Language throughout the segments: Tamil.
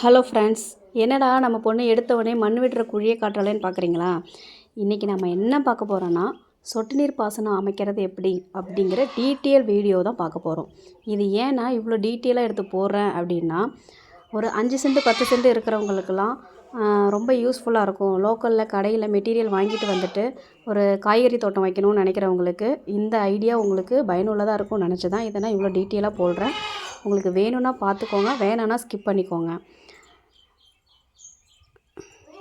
ஹலோ ஃப்ரெண்ட்ஸ் என்னடா நம்ம பொண்ணு எடுத்த உடனே மண் விடுற குழியை காட்டுறாளேன்னு பார்க்குறீங்களா இன்றைக்கி நம்ம என்ன பார்க்க போகிறோன்னா சொட்டு நீர் பாசனம் அமைக்கிறது எப்படி அப்படிங்கிற டீட்டெயில் வீடியோ தான் பார்க்க போகிறோம் இது ஏன்னா இவ்வளோ டீட்டெயிலாக எடுத்து போடுறேன் அப்படின்னா ஒரு அஞ்சு சென்ட் பத்து சென்ட் இருக்கிறவங்களுக்கெல்லாம் ரொம்ப யூஸ்ஃபுல்லாக இருக்கும். லோக்கலில் கடையில் மெட்டீரியல் வாங்கிட்டு வந்துட்டு ஒரு காய்கறி தோட்டம் வைக்கணும்னு நினைக்கிறவங்களுக்கு இந்த ஐடியா உங்களுக்கு பயனுள்ளதாக இருக்கும்னு நினச்சி தான் இதை நான் இவ்வளோ டீட்டெயிலாக போடுறேன். உங்களுக்கு வேணும்னா பார்த்துக்கோங்க வேணான்னா ஸ்கிப் பண்ணிக்கோங்க.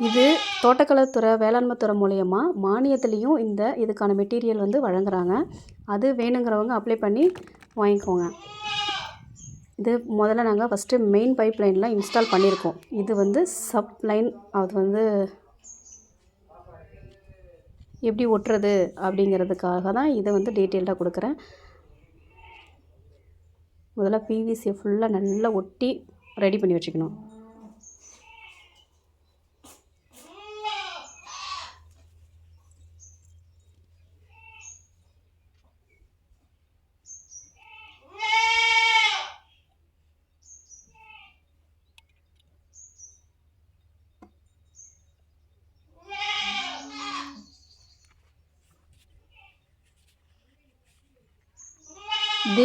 இது தோட்டக்கலைத்துறை வேளாண்மைத்துறை மூலயமா மானியத்துலேயும் இந்த இதுக்கான மெட்டீரியல் வந்து வழங்குறாங்க. அது வேணுங்கிறவங்க அப்ளை பண்ணி வாங்கிக்கோங்க. இது முதல்ல நாங்கள் ஃபஸ்ட்டு மெயின் பைப் லைன்லாம் இன்ஸ்டால் பண்ணியிருக்கோம் இது வந்து சப் லைன் அது வந்து எப்படி ஒட்டுறது அப்படிங்கிறதுக்காக தான் இதை வந்து டீட்டெயில்டாக கொடுக்குறேன். முதல்ல பிவிசியை ஃபுல்லாக நல்லா ஒட்டி ரெடி பண்ணி வச்சுக்கணும்.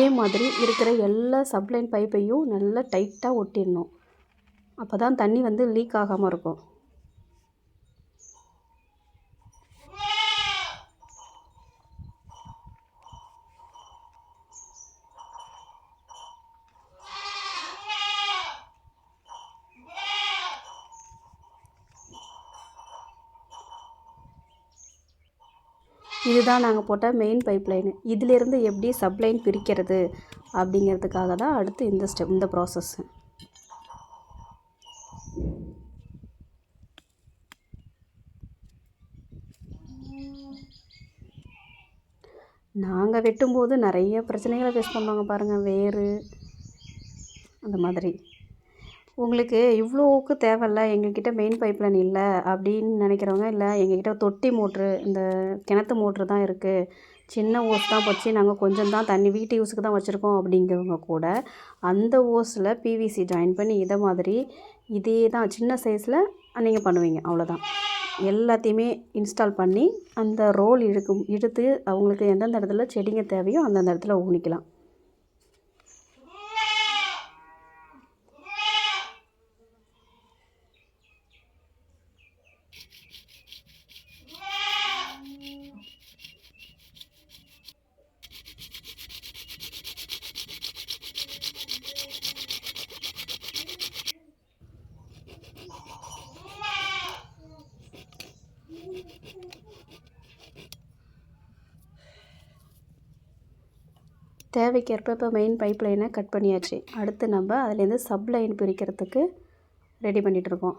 இதே மாதிரி இருக்கிற எல்லா சப்ளைன் பைப்பையும் நல்லா டைட்டாக ஒட்டிடணும். அப்போ தான் தண்ணி வந்து லீக் ஆகாமல் இருக்கும். இதுதான் நாங்கள் போட்ட மெயின் பைப் லைனு இதிலேருந்து எப்படி சப்ளைன் பிரிக்கிறது அப்படிங்கிறதுக்காக தான் அடுத்து இந்த ஸ்டெப் இந்த ப்ராசஸ்ஸு நாங்கள் வெட்டும்போது நிறைய பிரச்சனைகளை ஃபேஸ் பண்ணுவாங்க பாருங்கள் வேர் அந்த மாதிரி. உங்களுக்கு இவ்வளோவுக்கு தேவையில்ல எங்கக்கிட்ட மெயின் பைப் லைன் இல்லை அப்படின்னு நினைக்கிறவங்க இல்லை எங்ககிட்ட தொட்டி மோட்ரு இந்த கிணத்து மோட்ரு தான் இருக்குது சின்ன ஓஸ் தான் வச்சு நாங்கள் கொஞ்சம் தான் தண்ணி வீட்டு யூஸுக்கு தான் வச்சுருக்கோம் அப்படிங்கிறவங்க கூட அந்த ஓஸில் பிவிசி ஜாயின் பண்ணி இதை மாதிரி இதே தான் சின்ன சைஸில் நீங்கள் பண்ணுவீங்க அவ்வளோதான் எல்லாத்தையுமே இன்ஸ்டால் பண்ணி அந்த ரோல் இழுக்கும் இழுத்து அவங்களுக்கு எந்தெந்த இடத்துல செடிங்க தேவையோ அந்தந்த இடத்துல ஊனிக்கலாம். தேவைக்கேற்ப இப்போ மெயின் பைப் லைனை கட் பண்ணியாச்சு. அடுத்து நம்ம அதுலேருந்து சப் லைன் பிரிக்கிறதுக்கு ரெடி பண்ணிகிட்ருக்கோம்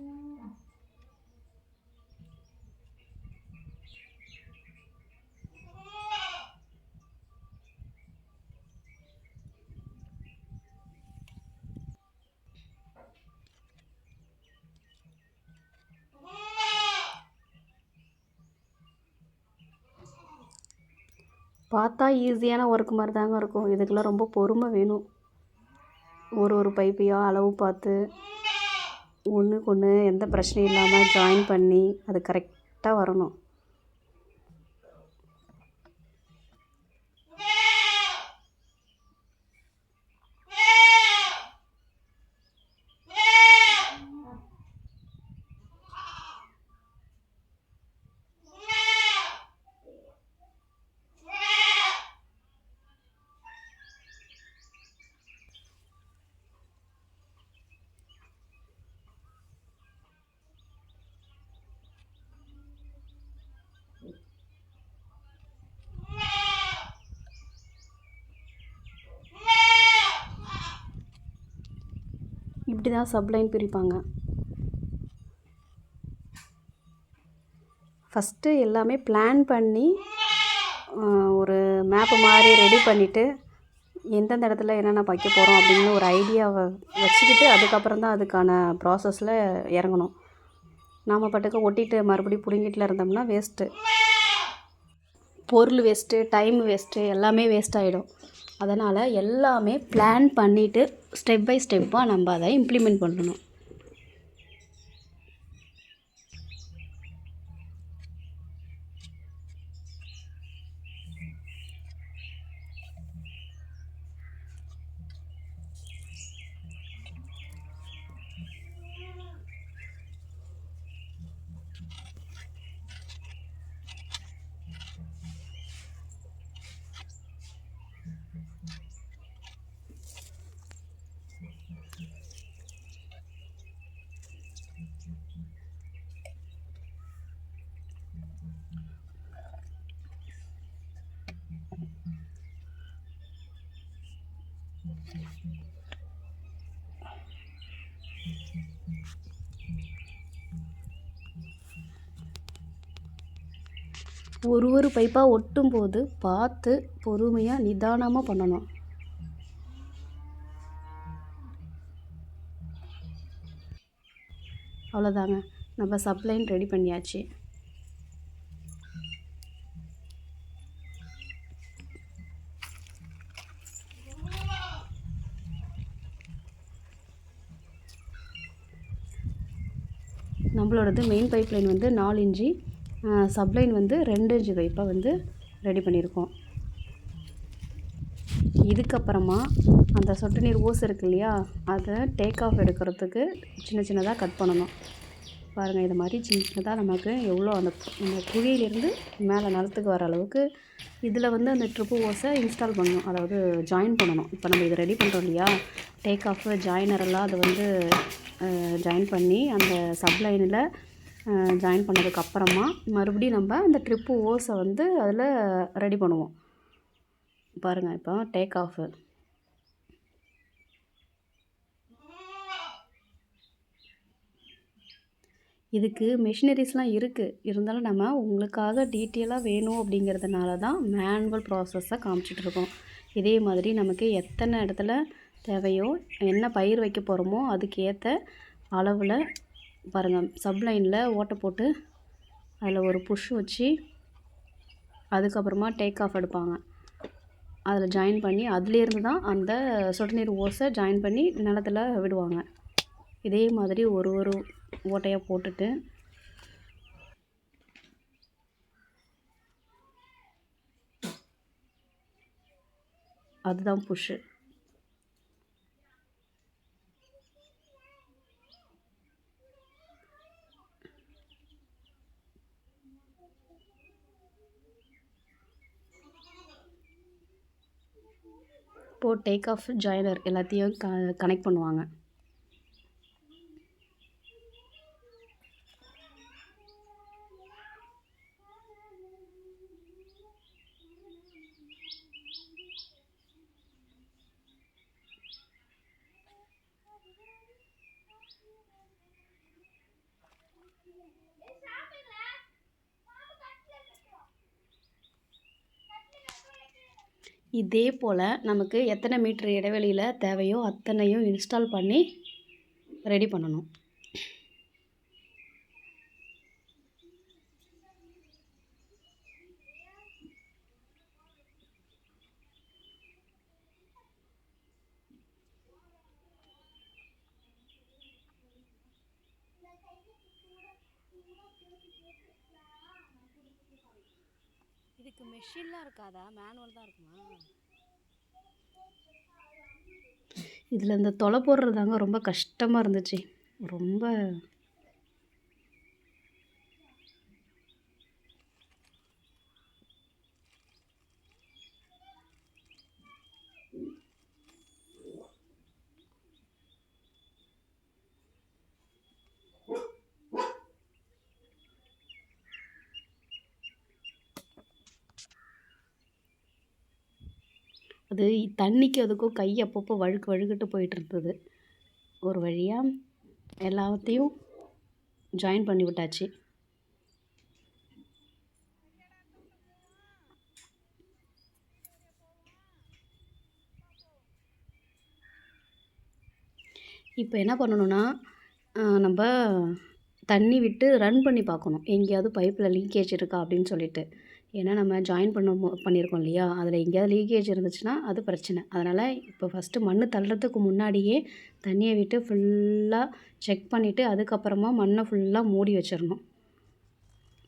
பார்த்தா ஈஸியான ஒர்க் மாதிரி தாங்க இருக்கும். இதுக்கெல்லாம் ரொம்ப பொறுமை வேணும். ஒரு ஒரு பைப்பையும் அளவு பார்த்து ஒன்றுக்கு ஒன்று எந்த பிரச்சனையும் இல்லாமல் ஜாயின் பண்ணி அது கரெக்டாக வரணும். இப்படி தான் சப்லைன் பிரிப்பாங்க. ஃபஸ்ட்டு எல்லாமே பிளான் பண்ணி ஒரு மேப்பு மாதிரி ரெடி பண்ணிவிட்டு எந்தெந்த இடத்துல என்னென்ன வைக்க போகிறோம் அப்படின்னு ஒரு ஐடியாவை வச்சுக்கிட்டு அதுக்கப்புறம் தான் அதுக்கான ப்ராசஸில் இறங்கணும். நாம் பாட்டுக்கு ஒட்டிட்டு மறுபடியும் பிடுங்கிட்டுல இருந்தோம்னா வேஸ்ட்டு பொருள் வேஸ்ட்டு டைம் வேஸ்ட்டு எல்லாமே வேஸ்ட் ஆகிடும் அதனால் எல்லாமே பிளான் பண்ணிவிட்டு ஸ்டெப் பை ஸ்டெப்பாக நம்ம அதை இம்ப்ளிமெண்ட் பண்ணணும். ஒரு ஒரு பைப்பாக ஒட்டும் போது பார்த்து பொறுமையாக நிதானமாக பண்ணணும். அவ்வளோதாங்க நம்ம சப்ளைன் ரெடி பண்ணியாச்சு. நம்மளோடது மெயின் பைப் லைன் வந்து நாலு இன்ச்சு சப்லைன் வந்து ரெண்டு இன்ச்சு பைப்பாக வந்து ரெடி பண்ணியிருக்கோம். இதுக்கப்புறமா அந்த சொட்டு நீர் ஓஸ் இருக்கு இல்லையா அதை டேக் ஆஃப் எடுக்கிறதுக்கு சின்ன சின்னதாக கட் பண்ணணும். பாருங்கள் இது மாதிரி சின்ன சின்னதாக நமக்கு எவ்வளோ அந்த அந்த குழியிலேருந்து மேலே நிலத்துக்கு வர அளவுக்கு இதில் வந்து அந்த ட்ரிப்பு ஓஸை இன்ஸ்டால் பண்ணணும். அதாவது ஜாயின் பண்ணணும். இப்போ நம்ம இதை ரெடி பண்ணுறோம் இல்லையா டேக் ஆஃப் ஜாயினரெல்லாம் அதை வந்து ஜாயின் பண்ணி அந்த சப்லைனில் ஜாயின் பண்ணதுக்கப்புறமா மறுபடியும் நம்ம அந்த ட்ரிப்பு ஓஸை வந்து அதில் ரெடி பண்ணுவோம். பாருங்கள் இப்போ டேக் ஆஃபு இதுக்கு மிஷினரிஸ்லாம் இருக்குது இருந்தாலும் நம்ம உங்களுக்காக டீட்டெயிலாக வேணும் அப்படிங்கிறதுனால தான் மேனுவல் ப்ராசஸை காமிச்சிட்ருக்கோம் இதே மாதிரி நமக்கு எத்தனை இடத்துல தேவையோ என்ன பயிர் வைக்க போகிறோமோ அதுக்கு ஏற்ற அளவில் பாருங்கள் சப்லைனில் ஓட்டை போட்டு அதில் ஒரு புஷ் வச்சு அதுக்கப்புறமா டேக் ஆஃப் எடுப்பாங்க. அதில் ஜாயின் பண்ணி அதுலேருந்து தான் அந்த சொட்டு நீர் ஓஸை ஜாயின் பண்ணி நிலத்துல விடுவாங்க. இதே மாதிரி ஒரு ஒரு ஓட்டையாக போட்டுட்டு அதுதான் புஷ்ஷு இப்போது டேக் ஆஃப் ஜாயினர் எல்லாத்தையும் க கனெக்ட் பண்ணுவாங்க. இதே போல் நமக்கு எத்தனை மீட்ரு இடைவெளியில் தேவையோ அத்தனையும் இன்ஸ்டால் பண்ணி ரெடி பண்ணணும். இதுக்கு மெஷின்லாம் இருக்காதா? மேனுவல் தான் இருக்குமா? இதில் இந்த தொலை போடுறதாங்க ரொம்ப கஷ்டமாக இருந்துச்சு. ரொம்ப அது தண்ணிக்கு அதுக்கும் கை அப்பப்போ வழுக்கு வழுக்கிட்டு போயிட்டு இருந்தது ஒரு வழியாக எல்லாத்தையும் ஜாயின் பண்ணி விட்டாச்சு. இப்போ என்ன பண்ணணும்னா நம்ம தண்ணி விட்டு ரன் பண்ணி பார்க்கணும். எங்கேயாவது பைப்பில் லீக்கேஜ் இருக்கா அப்படின்னு சொல்லிட்டு. ஏன்னா நம்ம ஜாயின் பண்ண பண்ணியிருக்கோம் இல்லையா? அதில் எங்கேயாவது லீக்கேஜ் இருந்துச்சுன்னா அது பிரச்சனை. அதனால் இப்போ ஃபஸ்ட்டு மண் தள்ளுறதுக்கு முன்னாடியே தண்ணியை விட்டு ஃபுல்லாக செக் பண்ணிவிட்டு அதுக்கப்புறமா மண்ணை ஃபுல்லாக மூடி வச்சிடணும்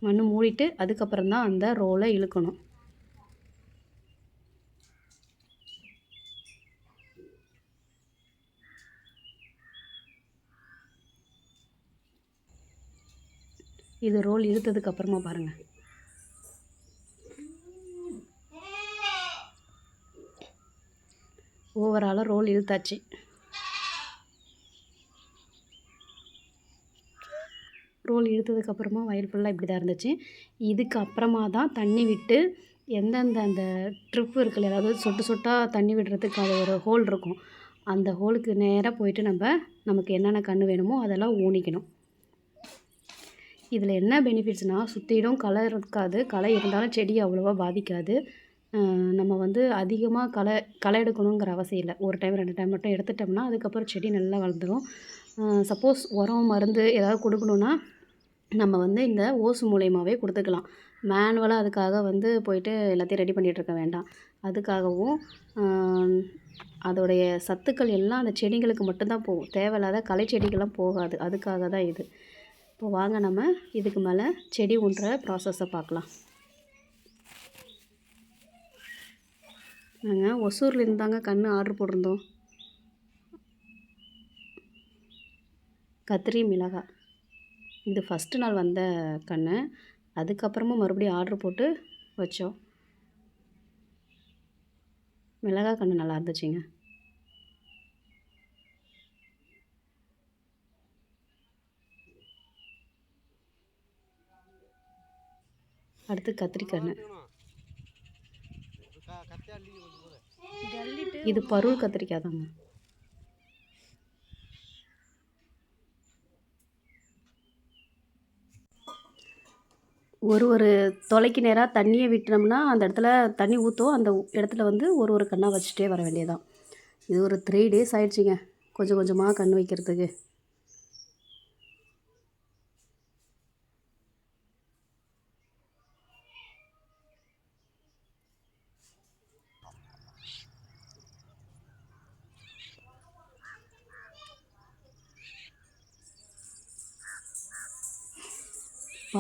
மண் மூடிட்டு அதுக்கப்புறம் தான் அந்த ரோலை இழுக்கணும். இது ரோல் இழுத்ததுக்கு அப்புறமா பாருங்கள் ஓவராலாக ரோல் இழுத்தாச்சு. ரோல் இழுத்ததுக்கப்புறமா வயல் ஃபுல்லாக இப்படி தான் இருந்துச்சு. இதுக்கு அப்புறமா தான் தண்ணி விட்டு எந்தெந்த அந்த ட்ரிப்பு இருக்குல்ல அதாவது சொட்டு சொட்டாக தண்ணி விடுறதுக்கு அது ஒரு ஹோல் இருக்கும். அந்த ஹோலுக்கு நேராக போயிட்டு நம்ம நமக்கு என்னென்ன கன்று வேணுமோ அதெல்லாம் ஊனிக்கணும். இதில் என்ன பெனிஃபிட்ஸ்னால் சுற்றிலும் களை இருக்காது. களை இருந்தாலும் செடி அவ்வளோவா பாதிக்காது. நம்ம வந்து அதிகமாக களை களை எடுக்கணுங்கிற அவசியம் இல்லை. ஒரு டைம் ரெண்டு டைம் மட்டும் எடுத்துட்டோம்னா அதுக்கப்புறம் செடி நல்லா வளர்ந்துடும் சப்போஸ் உரம் மருந்து ஏதாவது கொடுக்கணுன்னா நம்ம வந்து இந்த ஓசு மூலயமாவே கொடுத்துக்கலாம். மேனுவலாக அதுக்காக வந்து போயிட்டு எல்லாத்தையும் ரெடி பண்ணிகிட்டு இருக்க வேண்டாம். அதுக்காகவும் அதோடைய சத்துக்கள் எல்லாம் அந்த செடிங்களுக்கு மட்டும்தான் போகும். தேவையில்லாத களை செடிகள்லாம் போகாது. அதுக்காக தான் இது. இப்போ வாங்க நம்ம இதுக்கு மேலே செடி ஊன்ற ப்ராசஸை பார்க்கலாம். நாங்கள் ஒசூர்லேருந்து தாங்க கன்று ஆர்டர் போட்டிருந்தோம். கத்திரி மிளகாய் இது ஃபஸ்ட்டு நாள் வந்த கன்று அதுக்கப்புறமும் மறுபடியும் ஆர்டர் போட்டு வச்சோம். மிளகாய் கன்று நல்லா இருந்துச்சுங்க. அடுத்து கத்திரிக்கன்று இது பருள் கத்திரிக்காய் தாங்க ஒரு ஒரு தொலைக்கு நேராக தண்ணியை விட்டோம்னா அந்த இடத்துல தண்ணி ஊற்றும் அந்த இடத்துல வந்து ஒரு ஒரு கண்ணாக வச்சுட்டே வர வேண்டியதான் இது ஒரு த்ரீ டேஸ் ஆயிடுச்சுங்க. கொஞ்சம் கொஞ்சமாக கண் வைக்கிறதுக்கு.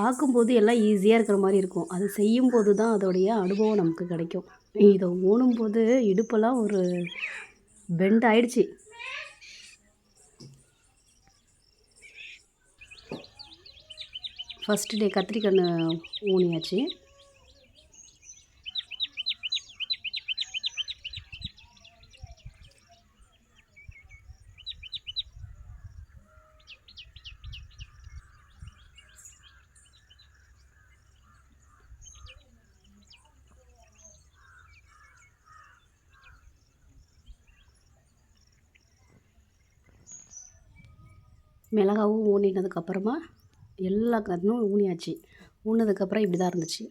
பார்க்கும்போது எல்லாம் ஈஸியாக இருக்கிற மாதிரி இருக்கும். அது செய்யும்போது தான் அதோடைய அனுபவம் நமக்கு கிடைக்கும். இதை ஊனும்போது இடுப்பெல்லாம் ஒரு பெண்ட் ஆயிடுச்சு. ஃபஸ்ட்டு டே கத்திரிக்கண்ணு ஊனியாச்சு. மிளகாவும் ஊனினதுக்கப்புறமா எல்லா கன்றும் ஊனியாச்சு. ஊனதுக்கப்புறம் இப்படி தான் இருந்துச்சு.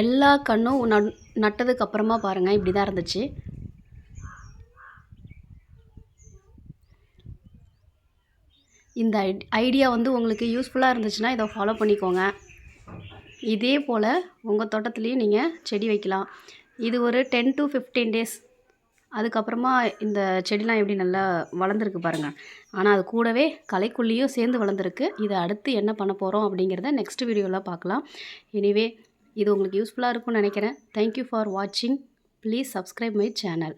எல்லா கன்றும் நட் நட்டதுக்கு அப்புறமா பாருங்கள் இப்படி தான் இருந்துச்சு. இந்த ஐடியா வந்து உங்களுக்கு யூஸ்ஃபுல்லாக இருந்துச்சுன்னா இதை ஃபாலோ பண்ணிக்கோங்க. இதே போல் உங்கள் தோட்டத்துலேயும் நீங்கள் செடி வைக்கலாம். இது ஒரு டென் டு ஃபிஃப்டீன் டேஸ் அதுக்கப்புறமா இந்த செடிலாம் எப்படி நல்லா வளர்ந்துருக்கு பாருங்கள் ஆனால் அது கூடவே கலைக்குள்ளேயும் சேர்ந்து வளர்ந்துருக்கு. இதை அடுத்து என்ன பண்ண போகிறோம் அப்படிங்கிறத நெக்ஸ்ட் வீடியோவில் பார்க்கலாம். எனிவே இது உங்களுக்கு யூஸ்ஃபுல்லாக இருக்கும்னு நினைக்கிறேன். தேங்க்யூ ஃபார் வாட்சிங் ப்ளீஸ் சப்ஸ்கிரைப் மை சேனல்